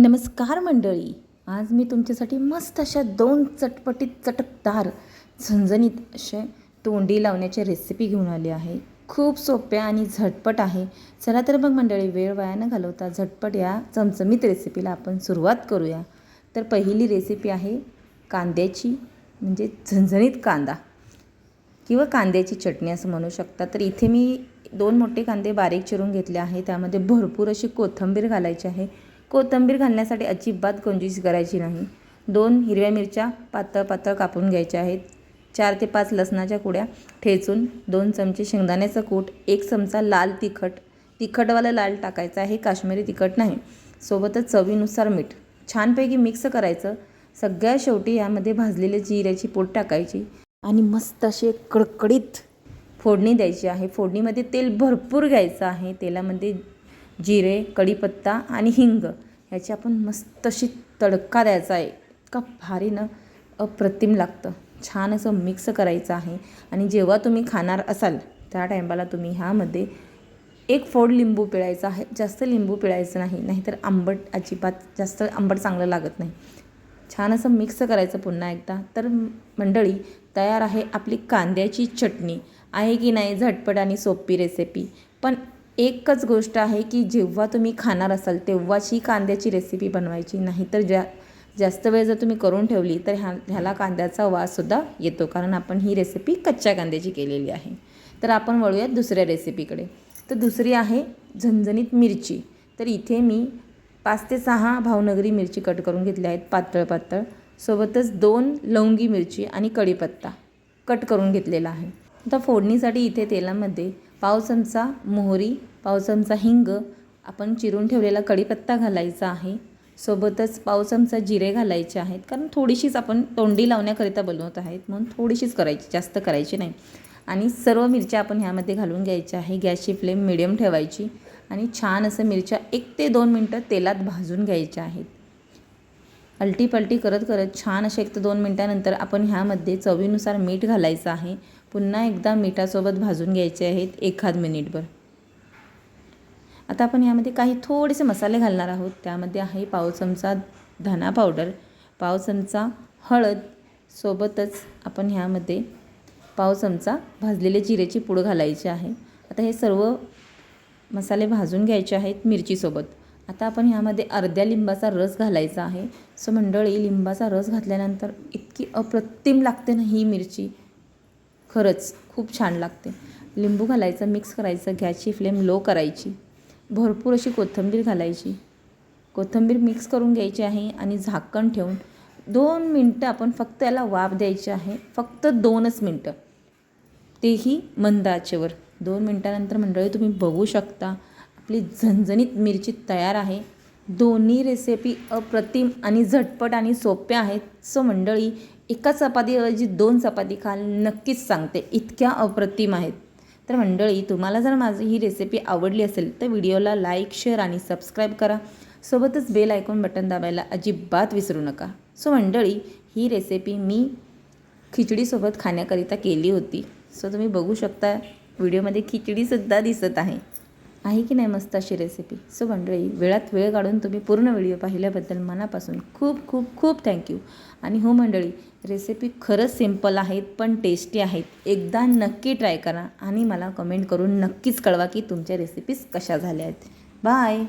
नमस्कार मंडळी. आज मी तुमच्यासाठी मस्त अशा दोन चटपटीत चटकदार झणझणीत असे तोंडी लावण्याच्या रेसिपी घेऊन आली आहे. खूप सोप्या आणि झटपट आहे. चला तर मग मंडळी वेळ वाया न घालवता झटपट या चमचमीत रेसिपीला आपण सुरुवात करूया. तर पहिली रेसिपी आहे कांद्याची म्हणजे झणझणीत कांदा. किंवा कांद्याची चटणी असं म्हणू शकता. तर इथे मी दोन मोठे कांदे बारीक चिरून घेतले आहे. त्यामध्ये भरपूर अशी कोथिंबीर घालायची आहे. कोथिंबीर घालण्यासाठी अजिबात कंजूसी करायची नाही. दोन हिरव्या मिरच्या पातळ पातळ कापून घ्यायच्या आहेत. चार ते पाच लसणाच्या कुड्या ठेचून दोन चमचे शेंगदाण्याचं कूट एक चमचा लाल तिखट. तिखटवालं लाल टाकायचं आहे काश्मीरी तिखट नाही. सोबतच चवीनुसार मीठ. छानपैकी मिक्स करायचं. सगळ्या शेवटी यामध्ये भाजलेले जिऱ्याची पोट टाकायची आणि मस्त अशी कडकडीत फोडणी द्यायची आहे. फोडणीमध्ये तेल भरपूर घ्यायचं आहे. तेलामध्ये जिरे कढीपत्ता आणि हिंग ह्याची आपण मस्त अशी तडका द्यायचा आहे. इतका भारी ना अप्रतिम लागतं. छान असं मिक्स करायचं आहे. आणि जेव्हा तुम्ही खाणार असाल त्या टायमाला तुम्ही ह्यामध्ये एक फोड लिंबू पिळायचा आहे. जास्त लिंबू पिळायचं नाही. नाहीतर आंबट अजिबात जास्त आंबट चांगलं लागत नाही. छान असं मिक्स करायचं पुन्हा एकदा. तर मंडळी तयार आहे आपली कांद्याची चटणी. आहे की नाही? झटपट आणि सोपी रेसिपी पण एकच गोष्ट आहे की जेव्हा तुम्ही खाणार असाल तेव्हाच ही कांद्याची रेसिपी बनवायची नाही. तर ज्या जास्त वेळ जर तुम्ही करून ठेवली तर ह्या ह्याला कांद्याचा वाससुद्धा येतो. कारण आपण ही रेसिपी कच्च्या कांद्याची केलेली आहे. तर आपण वळूयात दुसऱ्या रेसिपीकडे तर दुसरी आहे झणझणीत मिरची. तर इथे मी पाच ते सहा भावनगरी मिरची कट करून घेतल्या आहेत पातळ पातळ. सोबतच दोन लवंगी मिरची आणि कढीपत्ता कट करून घेतलेला आहे. आता फोडणीसाठी इथे तेलामध्ये पाव चमचा मोहरी पाव चमचा हिंग आपण चिरून ठेवलेला कढीपत्ता घालायचा आहे. सोबतच पाव चमचा जिरे घालायचे आहेत. कारण थोडीशीच आपण तोंडी लावण्याकरिता बनवत आहेत. म्हणून थोडीशीच करायची जास्त करायची नाही. आणि सर्व मिरच्या आपण ह्यामध्ये घालून घ्यायच्या आहे. गॅसची फ्लेम मिडियम ठेवायची. आणि छान असं मिरच्या एक ते दोन मिनटं तेलात भाजून घ्यायच्या आहेत. अलटी पलटी करत करत छान असे एक ते दोन मिनटानंतर आपण ह्यामध्ये चवीनुसार मीठ घालायचं आहे. पुन्हा एकदा मिठासोबत भाजून घ्यायचे आहेत एखाद मिनिटभर. आता आपण यामध्ये काही थोडेसे मसाले घालणार आहोत. त्यामध्ये आहे पाव चमचा धना पावडर पाव चमचा हळद सोबतच आपण ह्यामध्ये पाव चमचा भाजलेले जिरेची पूड घालायची आहे. आता हे सर्व मसाले भाजून घ्यायचे आहेत मिरचीसोबत. आता आपण ह्यामध्ये अर्ध्या लिंबाचा रस घालायचा आहे. सो मंडळी लिंबाचा रस घातल्यानंतर इतकी अप्रतिम लागते ना ही मिरची. खरंच खूप छान लागते. लिंबू घालायचं मिक्स करायचं गॅसची फ्लेम लो करायची. भरपूर अशी कोथिंबीर घालायची. कोथिंबीर मिक्स करून घ्यायची आहे आणि झाकण ठेवून दोन मिनटं आपण फक्त याला वाफ द्यायची आहे. फक्त दोनच मिनटं. तेही मंद आचेवर. दोन मिनटानंतर मंडळी तुम्ही बघू शकता. आपली झणझणीत मिरची तयार आहे. दोन्ही रेसिपी अप्रतिम आणि झटपट आणि सोप्या आहेत. सो मंडळी एका चपातीऐवजी दोन चपाती खाल नक्कीच सांगते इतक्या अप्रतिम आहेत. तर मंडळी तुम्हाला जर माझी ही रेसिपी आवडली असेल तर व्हिडिओला लाईक शेअर आणि सबस्क्राईब करा. सोबतच बेल ऐकून बटन दाबायला अजिबात विसरू नका. सो मंडळी ही रेसिपी मी खिचडीसोबत खाण्याकरिता केली होती. सो तुम्ही बघू शकता व्हिडिओमध्ये खिचडीसुद्धा दिसत आहे. आहे की नाही मस्त अशी रेसिपी सो मंडळी वेळात वेळ काढून तुम्ही पूर्ण व्हिडिओ पाहिल्याबद्दल मनापासून खूप खूप खूप थँक्यू आणि हो मंडळी रेसिपी खरंच सिंपल आहेत पण टेस्टी आहेत. एकदा नक्की ट्राय करा आणि मला कमेंट करून नक्कीच कळवा की तुमच्या रेसिपीज कशा झाल्या आहेत. बाय